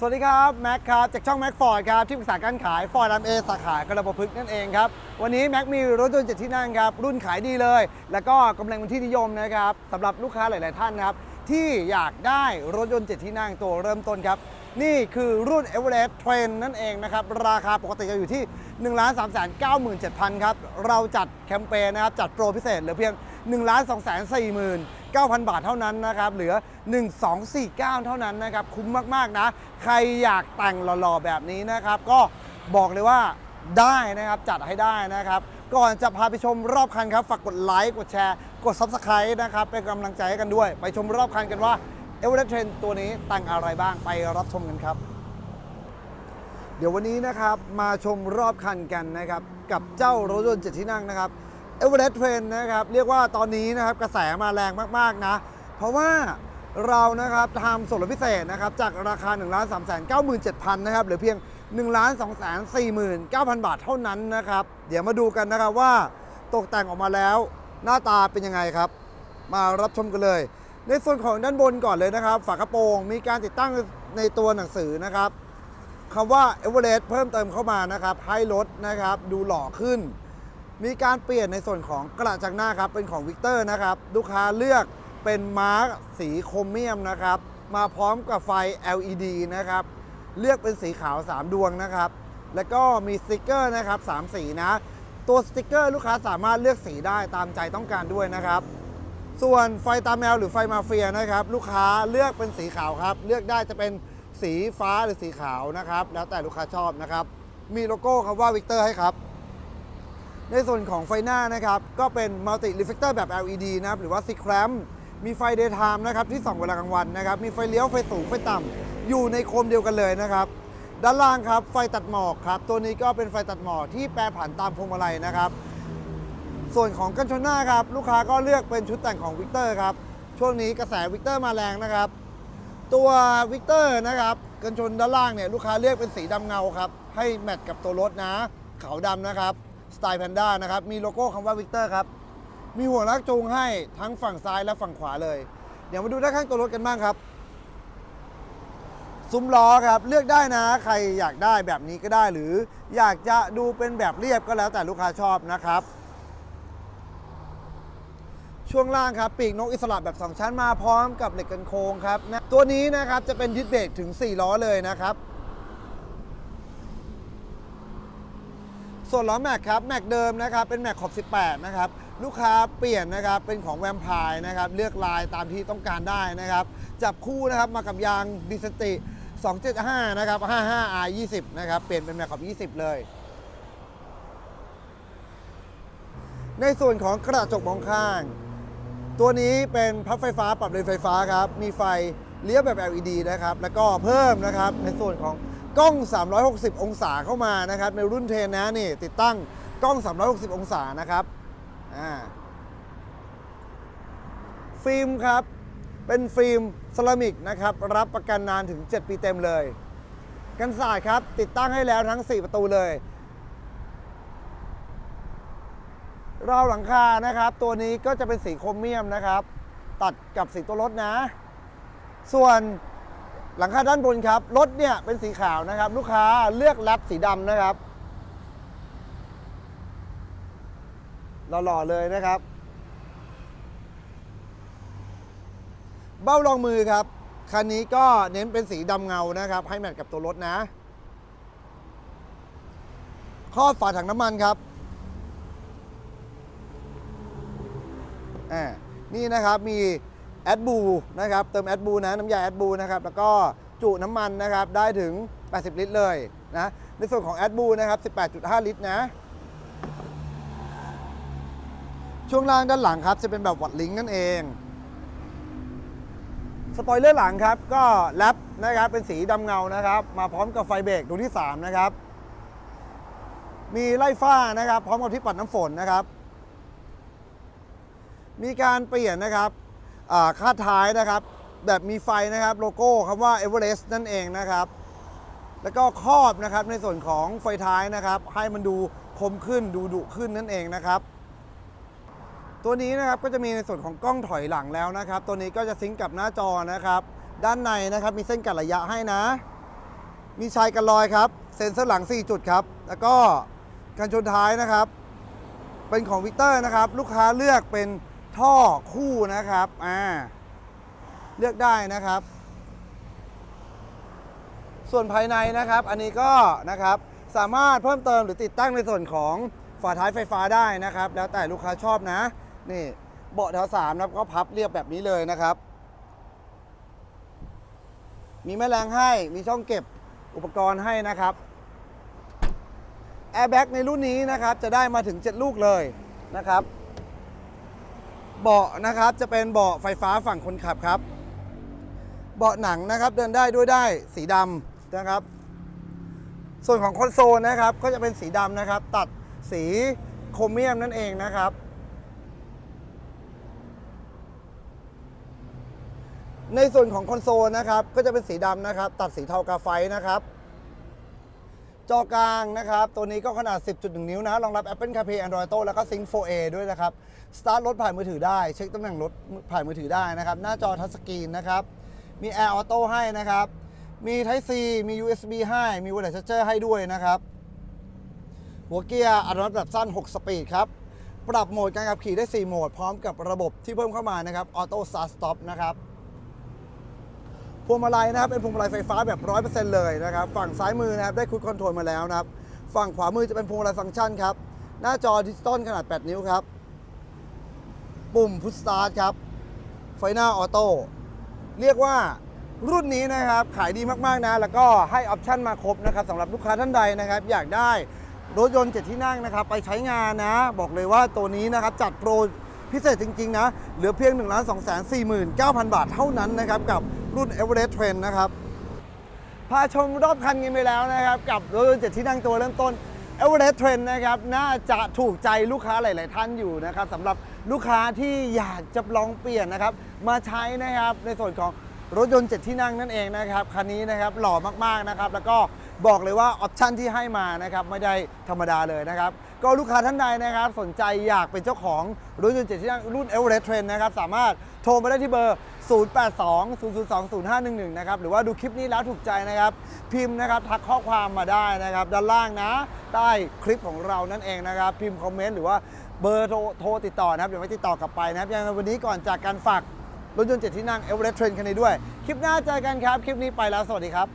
สวัสดีครับ แม็กครับ จากช่องแม็กฟอร์ดครับ ที่ปรึกษาการขายฟอร์ดอัมเอสาขากระปพฤกนั่นเองครับ วันนี้แม็กมีรถยนต์เจ็ดที่นั่งครับ รุ่นขายดีเลย แล้วก็กำลังเป็นที่นิยมนะครับสำหรับลูกค้าหลาย ๆ ท่านนะครับ ที่อยากได้รถยนต์เจ็ดที่นั่งตัวเริ่มต้นครับ นี่คือรุ่น e v e r e s t Train นั่นเองนะครับ ราคาปกติจะอยู่ที่ 1 3 9 7 0 0 0 ครับ เราจัดแคมเปญนะครับจัดโปรพิเศษเหลือเพียง 1 2 4 9 0 0 0 9,000 บาทเท่านั้นนะครับ เหลือ 1249 เท่านั้นนะครับ คุ้มมากๆนะ ใครอยากแต่งหล่อๆแบบนี้นะครับ ก็บอกเลยว่าได้นะครับจัดให้ได้นะครับ ก่อนจะพาไปชมรอบคันครับ ฝากกดไลค์กดแชร์ กด Subscribe นะครับ เป็นกำลังใจให้กันด้วย ไปชมรอบคันกันว่า e v e r e s t Train ตัวนี้แต่งอะไรบ้างไปรับชมกันครับ เดี๋ยววันนี้นะครับมาชมรอบคันกันนะครับ กับเจ้ารถยนต์เจ็ดที่นั่งนะครับ เอเวอเรสต์เทรนนะครับ เรียกว่าตอนนี้นะครับกระแสมาแรงมาก ๆ นะ เพราะว่าเรานะครับทำส่วนลดพิเศษนะครับ จากราคา 1 3 9 7 0 0 0 นะครับหลือเพียง 1 2 4 9 0 0 0 บาทเท่านั้นนะครับ เดี๋ยวมาดูกันนะครับว่าตกแต่งออกมาแล้ว หน้าตาเป็นยังไงครับ มารับชมกันเลย ในส่วนของด้านบนก่อนเลยนะครับ ฝากระโปรงมีการติดตั้งในตัวหนังสือนะครับคำว่า e v e r e s t เพิ่มเติมเข้ามานะครับให้รถนะครับดูหล่อขึ้น มีการเปลี่ยนในส่วนของกระจังหน้าครับเป็นของวิกเตอร์นะครับลูกค้าเลือกเป็นมาร์กสีโครเมียมนะครับมาพร้อมกับไฟ LED นะครับเลือกเป็นสีขาว 3 ดวงนะครับ แล้วก็มีสติกเกอร์นะครับ3สีนะ ตัวสติกเกอร์ลูกค้าสามารถเลือกสีได้ตามใจต้องการด้วยนะครับ ส่วนไฟตาแมวหรือไฟมาเฟียนะครับ ลูกค้าเลือกเป็นสีขาวครับ เลือกได้จะเป็นสีฟ้าหรือสีขาวนะครับ แล้วแต่ลูกค้าชอบนะครับ มีโลโก้คำว่าวิกเตอร์ให้ครับ ในส่วนของไฟหน้านะครับ ก็เป็นมัลติรีเฟกเตอร์แบบ LED นะครับหรือว่า C clamp มีไฟ daytime นะครับที่ส่องเวลากลางวันนะครับ มีไฟเลี้ยวไฟสูงไฟต่ำอยู่ในโคมเดียวกันเลยนะครับ ด้านล่างครับไฟตัดหมอกครับ ตัวนี้ก็เป็นไฟตัดหมอกที่แปรผันตามพวงมาลัยนะครับ ส่วนของกันชนหน้าครับลูกค้าก็เลือกเป็นชุดแต่งของวิกเตอร์ครับช่วงนี้กระแสวิกเตอร์มาแรงนะครับ ตัววิกเตอร์นะครับกันชนด้านล่างเนี่ยลูกค้าเลือกเป็นสีดำเงาครับให้แมทกับตัวรถนะขาวดำนะครับ สไตล์แพนด้านะครับ มีโลโก้คำว่าวิกเตอร์ครับ มีหัวลากจูงให้ทั้งฝั่งซ้ายและฝั่งขวาเลย เดี๋ยวมาดูด้านข้างตัวรถกันบ้างครับ ซุ้มล้อครับ เลือกได้นะ ใครอยากได้แบบนี้ก็ได้ หรืออยากจะดูเป็นแบบเรียบก็แล้วแต่ลูกค้าชอบนะครับ ช่วงล่างครับปีกนกอิสระแบบ 2 ชั้นมาพร้อมกับเหล็กกันโค้งครับนะตัวนี้นะครับจะเป็นยึดเบรกถึง 4 ล้อเลยนะครับ ส่วนล้อแม็กครับแม็กเดิมนะครับเป็นแม็กขอบ 18 นะครับลูกค้าเปลี่ยนนะครับเป็นของแวมไพร์นะครับเลือกลายตามที่ต้องการได้นะครับ จับคู่นะครับมากับยางดิสติ 275 นะครับ 55 R 20 นะครับ เปลี่ยนเป็นแม็กขอบ 20 เลย ในส่วนของกระจกมองข้าง ตัวนี้เป็นพับไฟฟ้าปรับเลนไฟฟ้าครับ มีไฟเลี้ยวแบบ LED นะครับ แล้วก็เพิ่มนะครับในส่วนของ กล้อง 360 องศาเข้ามานะครับ ในรุ่นเทนนะนี่ติดตั้งกล้อง 360 องศานะครับอ่าฟิล์มครับ เป็นฟิล์มเซรามิกนะครับ รับประกันนานถึง 7 ปีเต็มเลย กันศาสตร์ครับ ติดตั้งให้แล้วทั้ง 4 ประตูเลยราวหลังคานะครับ ตัวนี้ก็จะเป็นสีโครเมียมนะครับ ตัดกับสีตัวรถนะ ส่วน หลังคาด้านบนครับ รถเนี่ยเป็นสีขาวนะครับ ลูกค้าเลือกแรปสีดำนะครับหล่อๆเลยนะครับ เบ้ารองมือครับ คันนี้ก็เน้นเป็นสีดำเงานะครับ ให้แมทกับตัวรถนะครอบฝาถังน้ำมันครับอ่านี่นะครับมี แอดบูนะครับเติมแอดบูนะน้ำยาแอดบูนะครับแล้วก็จุน้ำมันนะครับได้ถึง 80 ลิตรเลยนะในส่วนของแอดบูนะครับ 18.5 ลิตรนะ ช่วงล่างด้านหลังครับจะเป็นแบบวัดลิงก์นั่นเองสปอยเลอร์หลังครับก็แรปนะครับเป็นสีดำเงานะครับ มาพร้อมกับไฟเบรกดวงที่ 3 นะครับ มีไล่ฝ้านะครับ พร้อมกับที่ปัดน้ำฝนนะครับ มีการเปลี่ยนนะครับ คาดท้ายนะครับ แบบมีไฟนะครับโลโก้คำว่า Everest นั่นเองนะครับ แล้วก็ครอบนะครับในส่วนของไฟท้ายนะครับ ให้มันดูคมขึ้นดูดุขึ้นนั่นเองนะครับ ตัวนี้นะครับก็จะมีในส่วนของกล้องถอยหลังแล้วนะครับ ตัวนี้ก็จะซิงกับหน้าจอนะครับ ด้านในนะครับมีเส้นกัดระยะให้นะ มีชายกันลอยครับเซ็นเซอร์หลัง 4 จุดครับ แล้วก็กันชนท้ายนะครับ เป็นของวิกเตอร์นะครับ ลูกค้าเลือกเป็น ท่อคู่นะครับอ่าเลือกได้นะครับ ส่วนภายในนะครับ อันนี้ก็นะครับสามารถเพิ่มเติมหรือติดตั้งในส่วนของฝาท้ายไฟฟ้าได้นะครับ แล้วแต่ลูกค้าชอบนะ นี่เบาะแถวสามนะครับก็พับเรียบแบบนี้เลยนะครับ มีแม่แรงให้มีช่องเก็บอุปกรณ์ให้นะครับแอร์แบ็กในรุ่นนี้นะครับ จะได้มาถึง 7 ลูกเลยนะครับ เบาะนะครับจะเป็นเบาะไฟฟ้าฝั่งคนขับครับ เบาะหนังนะครับเดินได้ด้วยได้สีดำนะครับ ส่วนของคอนโซลนะครับก็จะเป็นสีดำนะครับ ตัดสีโครเมียมนั่นเองนะครับ ในส่วนของคอนโซลนะครับก็จะเป็นสีดำนะครับ ตัดสีเทากาไฟนะครับ จอกลางนะครับ ตัวนี้ก็ขนาด 10.1 นิ้วนะรองรับ Apple CarPlay Android Auto แล้วก็ Sync 4A ด้วยนะครับ สตาร์ทรถผ่านมือถือได้ เช็คตำแหน่งรถผ่านมือถือได้นะครับ หน้าจอทัชสกรีนนะครับ มี Air Auto ให้นะครับ มี Type C มี USB ให้ มี Wireless Charger ให้ด้วยนะครับ หัวเกียร์อัตโนมัติแบบสั้น 6 สปีดครับ ปรับโหมดการขับขี่ได้ 4 โหมด พร้อมกับระบบที่เพิ่มเข้ามานะครับ Auto Start Stop นะครับ พวงมาลัยนะครับเป็นพวงมาลัยไฟฟ้าแบบ100%เลยนะครับฝั่งซ้ายมือนะครับได้คุ i คอนโทรลมาแล้วนะครับฝั่งขวามือจะเป็นพวงมาลัยฟังก์ชันครับหน้าจอดิจิตอลขนาด 8 นิ้วครับ ปุ่มพุชสตาร์ทครับไฟหน้าออโต้เรียกว่ารุ่นนี้นะครับขายดีมากๆนะ แล้วก็ให้ออปชั่นมาครบนะครับสำหรับลูกค้าท่านใดนะครับ อยากได้รถยนต์เจ็ดที่นั่งนะครับ ไปใช้งานนะ บอกเลยว่าตัวนี้นะครับ จัดโปรพิเศษจริง ๆ นะ เหลือเพียง 1 2 4 9 0 0 0 บาทเท่านั้นนะครับ กับ รุ่น e v e r e s t Trend นะครับพาชมรอบคันกันไปแล้วนะครับ กับรถยนต์เจ็ดที่นั่งตัวเริ่มต้น e v e r e s t Trend นะครับ น่าจะถูกใจลูกค้าหลาย ๆ ท่านอยู่นะครับสำหรับลูกค้าที่อยากจะลองเปลี่ยนนะครับ มาใช้นะครับในส่วนของรถยนต์เจ็ดที่นั่งนั่นเองนะครับคันนี้นะครับหล่อมาก ๆ นะครับ แล้วก็ บอกเลยว่าออปชันที่ให้มานะครับไม่ได้ธรรมดาเลยนะครับ ก็ลูกค้าท่านใดนะครับ สนใจอยากเป็นเจ้าของรถยนต์เจ็ดที่นั่งรุ่น e v e r e s t Trend นนะครับ สามารถโทรมาได้ที่เบอร์ 0820020511 นะครับ หรือว่าดูคลิปนี้แล้วถูกใจนะครับ พิมพ์นะครับทักข้อความมาได้นะครับ ด้านล่างนะ ใต้คลิปของเรานั่นเองนะครับ พิมพ์คอมเมนต์หรือว่าเบอร์โทรติดต่อนะครับเดี๋ยวไม่ติดต่อกลับไปนะครับยังไงวันนี้ก่อนจากการฝากรถยนต์เจ็ดที่นั่งเอเวอเรสต์เทรนคันนี้ด้วย คลิปหน้าเจอกันครับ คลิปนี้ไปแล้ว สวัสดีครับ